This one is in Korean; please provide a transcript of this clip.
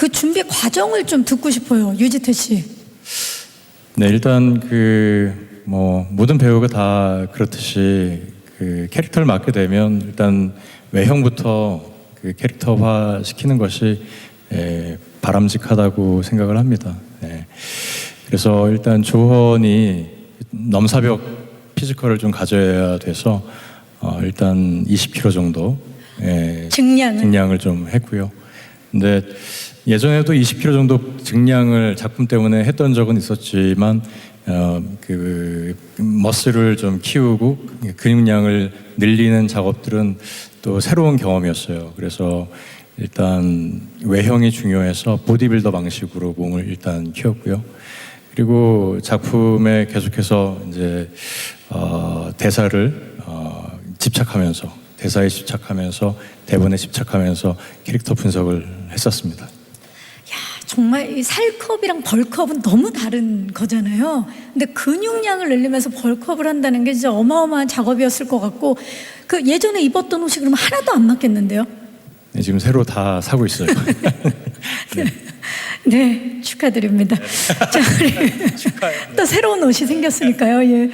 그 준비 과정을 좀 듣고 싶어요, 유지태 씨. 네, 일단 그 뭐 모든 배우가 다 그렇듯이 그 캐릭터를 맡게 되면 일단 외형부터 그 캐릭터화 시키는 것이 에, 바람직하다고 생각을 합니다. 네. 그래서 일단 조헌이 넘사벽 피지컬을 좀 가져야 돼서 어, 일단 20kg 정도 예, 증량을. 증량을 좀 했고요. 근데 예전에도 20kg 정도 증량을 작품 때문에 했던 적은 있었지만 어, 그 머슬을 좀 키우고 근육량을 늘리는 작업들은 또 새로운 경험이었어요. 그래서 일단 외형이 중요해서 보디빌더 방식으로 몸을 일단 키웠고요. 그리고 작품에 계속해서 이제 어, 대사를 어, 집착하면서 대사에 집착하면서 대본에 집착하면서 캐릭터 분석을 했었습니다. 야, 정말 이 살컵이랑 벌컵은 너무 다른 거잖아요. 근데 근육량을 늘리면서 벌컵을 한다는 게 진짜 어마어마한 작업이었을 것 같고 그 예전에 입었던 옷이 그럼 하나도 안 맞겠는데요? 네, 지금 새로 다 사고 있어요. 네, 축하드립니다. 자, 우리 또 새로운 옷이 생겼으니까요. 예.